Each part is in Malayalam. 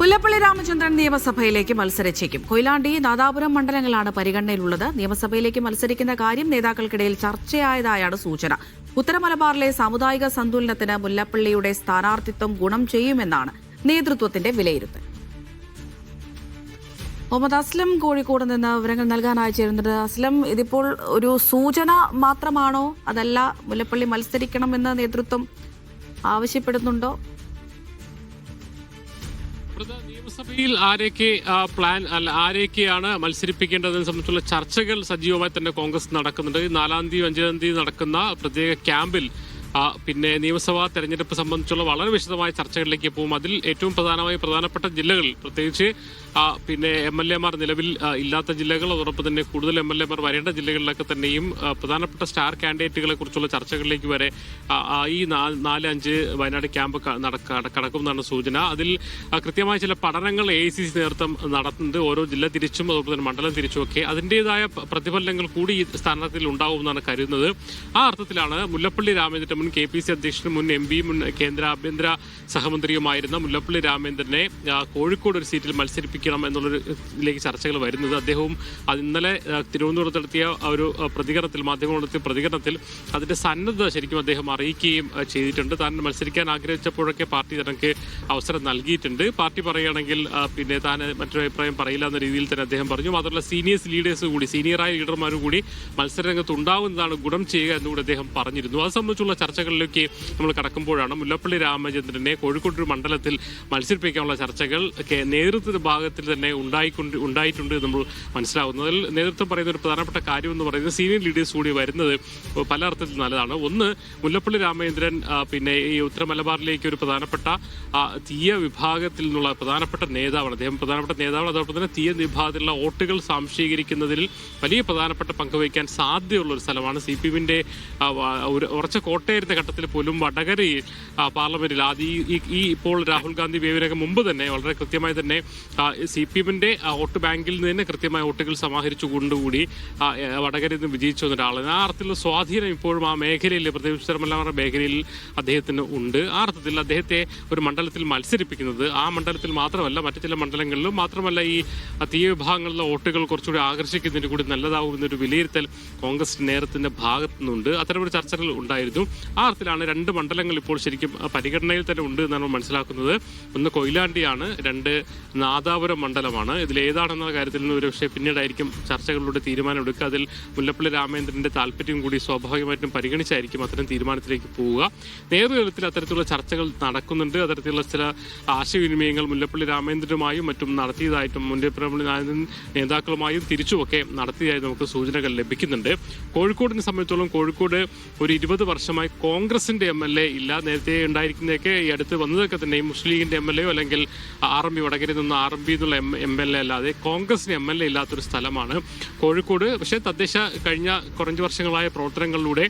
മുല്ലപ്പള്ളി രാമചന്ദ്രൻ നിയമസഭയിലേക്ക് മത്സരിച്ചേക്കും. കൊയിലാണ്ടി നാദാപുരം മണ്ഡലങ്ങളാണ് പരിഗണനയിലുള്ളത്. നിയമസഭയിലേക്ക് മത്സരിക്കുന്ന കാര്യം നേതാക്കൾക്കിടയിൽ ചർച്ചയായതായാണ് സൂചന. ഉത്തരമലബാറിലെ സാമുദായിക സന്തുലനത്തിന് മുല്ലപ്പള്ളിയുടെ സ്ഥാനാർത്ഥിത്വം ഗുണം ചെയ്യുമെന്നാണ് നേതൃത്വത്തിന്റെ വിലയിരുത്തൽ. മുഹമ്മദ് അസ്ലം കോഴിക്കോട് നിന്ന് വിവരങ്ങൾ നൽകാനായി ചേരുന്നത് അസ്ലം ഇതിപ്പോൾ ഒരു സൂചന മാത്രമാണോ? അതല്ല മുല്ലപ്പള്ളി മത്സരിക്കണമെന്ന് നേതൃത്വം ആവശ്യപ്പെടുന്നുണ്ടോ? പ്രധാ നിയമസഭയിൽ ആരൊക്കെ ആ, പ്ലാൻ അല്ല ആരെയൊക്കെയാണ് മത്സരിപ്പിക്കേണ്ടതിനെ സംബന്ധിച്ചുള്ള ചർച്ചകൾ സജീവമായി തന്നെ കോൺഗ്രസ് നടക്കുന്നുണ്ട്. നാലാം തീയതി അഞ്ചാം തീയതി നടക്കുന്ന പ്രത്യേക ക്യാമ്പിൽ പിന്നെ നിയമസഭാ തെരഞ്ഞെടുപ്പ് സംബന്ധിച്ചുള്ള വളരെ വിശദമായ ചർച്ചകളിലേക്ക് പോകും. അതിൽ ഏറ്റവും പ്രധാനമായി പ്രധാനപ്പെട്ട ജില്ലകളിൽ പ്രത്യേകിച്ച് പിന്നെ എം എൽ എമാർ നിലവിൽ ഇല്ലാത്ത ജില്ലകൾ അതോടൊപ്പം തന്നെ കൂടുതൽ എം എൽ എമാർ വരേണ്ട ജില്ലകളിലൊക്കെ തന്നെയും പ്രധാനപ്പെട്ട സ്റ്റാർ കാൻഡിഡേറ്റുകളെ കുറിച്ചുള്ള ചർച്ചകളിലേക്ക് വരെ ഈ നാല് അഞ്ച് വയനാട് ക്യാമ്പ് കടക്കുമെന്നാണ് സൂചന. അതിൽ കൃത്യമായ ചില പഠനങ്ങൾ എ സി സി നേതൃത്വം നടത്തുന്നുണ്ട്. ഓരോ ജില്ല തിരിച്ചും അതോടൊപ്പം തന്നെ മണ്ഡലം തിരിച്ചും ഒക്കെ അതിന്റെതായ പ്രതിഫലനങ്ങൾ കൂടി ഈ സ്ഥാനാർത്ഥിയിൽ ഉണ്ടാവുമെന്നാണ് കരുതുന്നത്. ആ അർത്ഥത്തിലാണ് മുല്ലപ്പള്ളി രാമേന്ദ്രൻ മുൻ കെ പി സി അധ്യക്ഷനും മുൻ എം പിയും മുൻ കേന്ദ്ര ആഭ്യന്തര സഹമന്ത്രിയുമായിരുന്ന മുല്ലപ്പള്ളി രാമേന്ദ്രനെ കോഴിക്കോട് ഒരു സീറ്റിൽ മത്സരിപ്പിക്കണം എന്നുള്ളൊരു ഇതിലേക്ക് ചർച്ചകൾ വരുന്നത്. അദ്ദേഹവും അത് ഇന്നലെ തിരുവനന്തപുരത്ത് നടത്തിയ ഒരു പ്രതികരണത്തിൽ മാധ്യമങ്ങൾ നടത്തിയ പ്രതികരണത്തിൽ അതിന്റെ സന്നദ്ധത ശരിക്കും അദ്ദേഹം അറിയിക്കുകയും ചെയ്തിട്ടുണ്ട്. താൻ മത്സരിക്കാൻ ആഗ്രഹിച്ചപ്പോഴൊക്കെ പാർട്ടി തനിക്ക് അവസരം നൽകിയിട്ടുണ്ട്. പാർട്ടി പറയുകയാണെങ്കിൽ പിന്നെ താൻ മറ്റൊരു അഭിപ്രായം പറയില്ല എന്ന രീതിയിൽ തന്നെ അദ്ദേഹം പറഞ്ഞു. മാത്രമല്ല സീനിയേഴ്സ് ലീഡേഴ്സ് കൂടി സീനിയറായ ലീഡർമാരും കൂടി മത്സരരംഗത്ത് ഉണ്ടാവുന്നതാണ് ഗുണം ചെയ്യുക എന്നുകൂടി അദ്ദേഹം പറഞ്ഞിരുന്നു. അത് സംബന്ധിച്ചുള്ള ചർച്ചകളിലേക്ക് നമ്മൾ കടക്കുമ്പോഴാണ് മുല്ലപ്പള്ളി രാമചന്ദ്രനെ കോഴിക്കോട് മണ്ഡലത്തിൽ മത്സരിപ്പിക്കാനുള്ള ചർച്ചകൾ നേതൃത്വ നേതൃത്വ ഭാഗത്തിൽ തന്നെ ഉണ്ടായിക്കൊണ്ട് ഉണ്ടായിട്ടുണ്ട് നമ്മൾ മനസ്സിലാവുന്നത് അതിൽ നേതൃത്വം പറയുന്ന ഒരു പ്രധാനപ്പെട്ട കാര്യം എന്ന് പറയുന്നത് സീനിയർ ലീഡേഴ്സ് കൂടി വരുന്നത് പല അർത്ഥത്തിൽ നല്ലതാണ്. ഒന്ന് മുല്ലപ്പള്ളി രാമചന്ദ്രൻ പിന്നെ ഈ ഉത്തര മലബാറിലേക്ക് ഒരു പ്രധാനപ്പെട്ട തീയ വിഭാഗത്തിൽ നിന്നുള്ള പ്രധാനപ്പെട്ട നേതാവാണ്. അദ്ദേഹം പ്രധാനപ്പെട്ട നേതാവാണ്. അതോടൊപ്പം തന്നെ തീയ വിഭാഗത്തിലുള്ള വോട്ടുകൾ സാംശീകരിക്കുന്നതിൽ വലിയ പ്രധാനപ്പെട്ട പങ്ക് വഹിക്കാൻ സാധ്യതയുള്ള ഒരു സ്ഥലമാണ്. സി പി എമ്മിന്റെ ഉറച്ച കോട്ടയരുന്ന ഘട്ടത്തിൽ പോലും വടകരയിൽ പാർലമെന്റിൽ ആദ്യ ഈ ഇപ്പോൾ രാഹുൽ ഗാന്ധി വേവിനൊക്കെ മുമ്പ് തന്നെ വളരെ കൃത്യമായി തന്നെ സി പി എമ്മിന്റെ വോട്ട് ബാങ്കിൽ നിന്ന് തന്നെ കൃത്യമായ വോട്ടുകൾ സമാഹരിച്ചു കൊണ്ടുകൂടി വടകരയിൽ നിന്ന് വിജയിച്ചു വന്ന ഒരാളാണ് ആ അർത്ഥത്തിലുള്ള സ്വാധീനം ഇപ്പോഴും ആ മേഖലയിൽ പ്രത്യേകിച്ച് തിരുമലമല മേഖലയിൽ അദ്ദേഹത്തിന് ഉണ്ട്. ആ അർത്ഥത്തിൽ അദ്ദേഹത്തെ ഒരു മണ്ഡലത്തിൽ മത്സരിപ്പിക്കുന്നത് ആ മണ്ഡലത്തിൽ മാത്രമല്ല മറ്റു ചില മണ്ഡലങ്ങളിലും മാത്രമല്ല ഈ തീയ വിഭാഗങ്ങളിലെ വോട്ടുകൾ കുറച്ചുകൂടി ആകർഷിക്കുന്നതിന് കൂടി നല്ലതാവും എന്നൊരു വിലയിരുത്തൽ കോൺഗ്രസ് നേതൃത്വത്തിന്റെ ഭാഗത്തു നിന്നുണ്ട്. അത്തരമൊരു ചർച്ചകൾ ഉണ്ടായിരുന്നു. ആ അർത്ഥത്തിലാണ് രണ്ട് മണ്ഡലങ്ങൾ ഇപ്പോൾ ശരിക്കും പരിഗണനയിൽ തന്നെ ഉണ്ട് എന്നാണ് മനസ്സിലാക്കുന്നത്. ഒന്ന് കൊയിലാണ്ടിയാണ് രണ്ട് നാദാപുരം മണ്ഡലമാണ്. ഇതിൽ ഏതാണെന്ന കാര്യത്തിൽ നിന്ന് ഒരുപക്ഷെ പിന്നീടായിരിക്കും ചർച്ചകളിലൂടെ തീരുമാനം എടുക്കുക. അതിൽ മുല്ലപ്പള്ളി രാമേന്ദ്രന്റെ താല്പര്യം കൂടി സ്വാഭാവികമായിട്ടും പരിഗണിച്ചായിരിക്കും അത്തരം തീരുമാനത്തിലേക്ക് പോവുക. നേതൃത്വത്തിൽ അത്തരത്തിലുള്ള ചർച്ചകൾ നടക്കുന്നുണ്ട്. അത്തരത്തിലുള്ള ചില ആശയവിനിമയങ്ങൾ മുല്ലപ്പള്ളി രാമേന്ദ്രനുമായും മറ്റും നടത്തിയതായിട്ടും മുല്ലപ്പള്ളി നേതാക്കളുമായും തിരിച്ചുമൊക്കെ നടത്തിയതായി നമുക്ക് സൂചനകൾ ലഭിക്കുന്നുണ്ട്. കോഴിക്കോടിനെ സംബന്ധിച്ചോളം കോഴിക്കോട് ഒരു ഇരുപത് വർഷമായി കോൺഗ്രസിന്റെ എം എൽ എ ഇല്ല. നേരത്തെ ഉണ്ടായിരിക്കുന്നതൊക്കെ ഈ അടുത്ത് വന്നതൊക്കെ തന്നെ മുസ്ലിം ലീഗിന്റെ എം എൽ എ അല്ലെങ്കിൽ ആർ എം പി വടകരയിൽ നിന്ന് ആർ എം പി എന്നുള്ള എം എം എൽ എ അല്ലാതെ കോൺഗ്രസിന് എം എൽ എ ഇല്ലാത്തൊരു സ്ഥലമാണ് കോഴിക്കോട്. പക്ഷേ തദ്ദേശ കഴിഞ്ഞ കുറഞ്ഞ വർഷങ്ങളായ പ്രവർത്തനങ്ങളിലൂടെ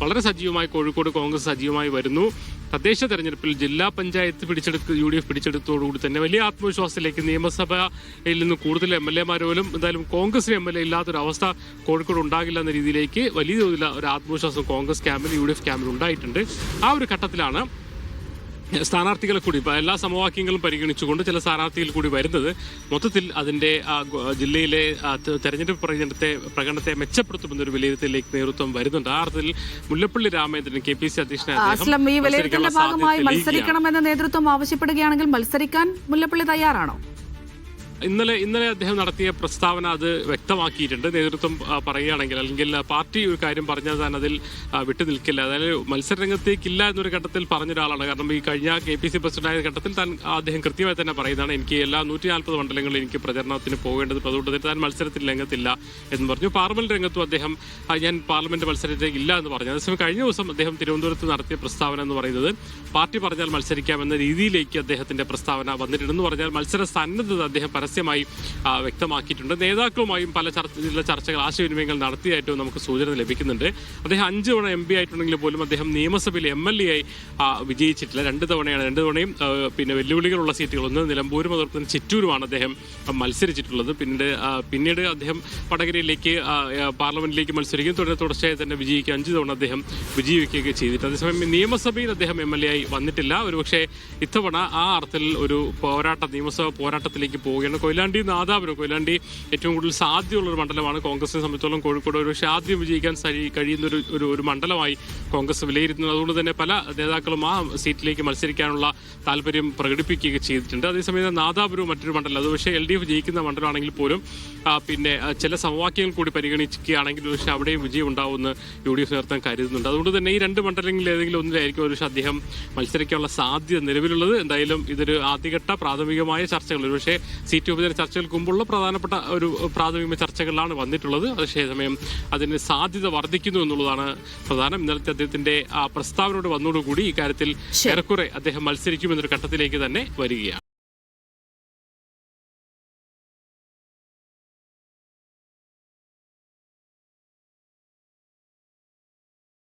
വളരെ സജീവമായി കോഴിക്കോട് കോൺഗ്രസ് സജീവമായി വരുന്നു. തദ്ദേശ തെരഞ്ഞെടുപ്പിൽ ജില്ലാ പഞ്ചായത്ത് പിടിച്ചെടുത്ത് യു ഡി എഫ് പിടിച്ചെടുത്തോടുകൂടി തന്നെ വലിയ ആത്മവിശ്വാസത്തിലേക്ക് നിയമസഭയിൽ നിന്ന് കൂടുതൽ എം എൽ എമാർ പോലും എന്തായാലും കോൺഗ്രസിന് എം എൽ എ ഇല്ലാത്തൊരവസ്ഥ കോഴിക്കോട് ഉണ്ടാകില്ല എന്ന രീതിയിലേക്ക് വലിയ തോതിൽ ഒരു ആത്മവിശ്വാസം കോൺഗ്രസ് ക്യാമ്പിൽ യു ഡി എഫ് ക്യാമ്പിൽ ഉണ്ടായിട്ടുണ്ട്. ആ ഒരു ഘട്ടത്തിലാണ് സ്ഥാനാർത്ഥികളെ കൂടി എല്ലാ സമവാക്യങ്ങളും പരിഗണിച്ചുകൊണ്ട് ചില സ്ഥാനാർത്ഥികൾ കൂടി വരുന്നത് മൊത്തത്തിൽ അതിന്റെ ആ ജില്ലയിലെ തെരഞ്ഞെടുപ്പ് പ്രകടനത്തെ പ്രകടനത്തെ മെച്ചപ്പെടുത്തുമെന്നൊരു വിലയിരുത്തലിലേക്ക് നേതൃത്വം വരുന്നുണ്ട് ആ അർത്ഥത്തിൽ Mullappally Ramachandran K P C അധ്യക്ഷനായ അദ്ദേഹം ഈ വിലയിരുത്തലിന്റെ ഭാഗമായി. മത്സരിക്കണമെന്ന് നേതൃത്വം ആവശ്യപ്പെടുകയാണെങ്കിൽ മത്സരിക്കാൻ മുല്ലപ്പള്ളി തയ്യാറാണോ ഇന്നലെ ഇന്നലെ അദ്ദേഹം നടത്തിയ പ്രസ്താവന അത് വ്യക്തമാക്കിയിട്ടുണ്ട്. നേതൃത്വം പറയുകയാണെങ്കിൽ അല്ലെങ്കിൽ പാർട്ടി ഒരു കാര്യം പറഞ്ഞാൽ താൻ അതിൽ വിട്ടു നിൽക്കില്ല. അതായത് മത്സരരംഗത്തേക്കില്ല എന്നൊരു ഘട്ടത്തിൽ പറഞ്ഞ ഒരാളാണ് കാരണം ഈ കഴിഞ്ഞ കെ പി സി പ്രസിഡന്റായ ഘട്ടത്തിൽ താൻ അദ്ദേഹം കൃത്യമായി തന്നെ പറയുന്നതാണ് എനിക്ക് എല്ലാ നൂറ്റി നാൽപ്പത് മണ്ഡലങ്ങളിൽ എനിക്ക് പ്രചരണത്തിന് പോകേണ്ടത്. അതുകൊണ്ട് തന്നെ താൻ മത്സരത്തിൽ രംഗത്തില്ല എന്ന് പറഞ്ഞു. പാർലമെന്റ് രംഗത്തും അദ്ദേഹം ഞാൻ പാർലമെന്റ് മത്സരത്തിലേക്ക് ഇല്ല എന്ന് പറഞ്ഞു. അതേസമയം കഴിഞ്ഞ ദിവസം അദ്ദേഹം തിരുവനന്തപുരത്ത് നടത്തിയ പ്രസ്താവന എന്ന് പറയുന്നത് പാർട്ടി പറഞ്ഞാൽ മത്സരിക്കാമെന്ന രീതിയിലേക്ക് അദ്ദേഹത്തിന്റെ പ്രസ്താവന വന്നിട്ടുണ്ടെന്ന് പറഞ്ഞാൽ മത്സര സന്നദ്ധത അദ്ദേഹം പരസ്യമായി വ്യക്തമാക്കിയിട്ടുണ്ട്. നേതാക്കളുമായും പല ചർച്ച ചർച്ചകൾ ആശയവിനിമയങ്ങൾ നടത്തിയായിട്ടും നമുക്ക് സൂചന ലഭിക്കുന്നുണ്ട്. അദ്ദേഹം അഞ്ച് തവണ എം പി ആയിട്ടുണ്ടെങ്കിൽ പോലും അദ്ദേഹം നിയമസഭയിൽ എം എൽ എ ആയി വിജയിച്ചിട്ടില്ല. രണ്ട് തവണയാണ് രണ്ട് തവണയും പിന്നെ വെല്ലുവിളികളുള്ള സീറ്റുകൾ. ഒന്ന് നിലമ്പൂരും അതുപോലെ തന്നെ ചിറ്റൂരുമാണ് അദ്ദേഹം മത്സരിച്ചിട്ടുള്ളത്. പിന്നീട് പിന്നീട് അദ്ദേഹം വടകരയിലേക്ക് പാർലമെന്റിലേക്ക് മത്സരിക്കും. തുടരെ തുടർച്ചയായി തന്നെ വിജയിക്കുക അഞ്ച് തവണ അദ്ദേഹം വിജയിക്കുകയൊക്കെ ചെയ്തിട്ട് അതേസമയം നിയമസഭയിൽ അദ്ദേഹം എം എൽ എ ആയി വന്നിട്ടില്ല. ഒരുപക്ഷെ ഇത്തവണ ആ അർത്ഥത്തിൽ ഒരു പോരാട്ടം നിയമസഭ പോരാട്ടത്തിലേക്ക് പോവുകയാണ് കൊയിലാണ്ടി നാദാപുരം. കൊയിലാണ്ടി ഏറ്റവും കൂടുതൽ സാധ്യതയുള്ള ഒരു മണ്ഡലമാണ് കോൺഗ്രസിനെ സംബന്ധിച്ചോളം കോഴിക്കോട്. ഒരു ആദ്യം വിജയിക്കാൻ കഴി- കഴിയുന്ന ഒരു ഒരു ഒരു മണ്ഡലമായി കോൺഗ്രസ് വിലയിരുത്തുന്നത്. അതുകൊണ്ട് തന്നെ പല നേതാക്കളും ആ സീറ്റിലേക്ക് മത്സരിക്കാനുള്ള താല്പര്യം പ്രകടിപ്പിക്കുകയൊക്കെ ചെയ്തിട്ടുണ്ട്. അതേസമയം നാദാപുരം മറ്റൊരു മണ്ഡലം. അത് പക്ഷേ എൽ ഡി എഫ് ജയിക്കുന്ന മണ്ഡലമാണെങ്കിൽ പോലും പിന്നെ ചില സമവാക്യങ്ങൾ കൂടി പരിഗണിക്കുകയാണെങ്കിൽ പക്ഷേ അവിടെയും വിജയം ഉണ്ടാവുമെന്ന് യു ഡി എഫ് നേതൃത്വം കരുതുന്നുണ്ട്. അതുകൊണ്ട് തന്നെ ഈ രണ്ട് മണ്ഡലങ്ങളിൽ ഏതെങ്കിലും ഒന്നിലായിരിക്കും ഒരു പക്ഷേ അദ്ദേഹം മത്സരിക്കാനുള്ള സാധ്യത നിലവിലുള്ളത്. എന്തായാലും ഇതൊരു ആദ്യഘട്ട പ്രാഥമികമായ ചർച്ചകൾ. ഒരുപക്ഷെ സീറ്റ് വിഭജന ചർച്ചകൾക്ക് മുമ്പുള്ള പ്രധാനപ്പെട്ട ഒരു പ്രാഥമിക ചർച്ചകളിലാണ് വന്നിട്ടുള്ളത്. അതേസമയം അതിന് സാധ്യത വർദ്ധിക്കുന്നു എന്നുള്ളതാണ് പ്രധാനം. ഇന്നലത്തെ അദ്ദേഹത്തിന്റെ ആ പ്രസ്താവനയോട് വന്നതോടുകൂടി ഇക്കാര്യത്തിൽ ഏറെക്കുറെ അദ്ദേഹം മത്സരിക്കുമെന്നൊരു ഘട്ടത്തിലേക്ക് തന്നെ വരികയാണ്.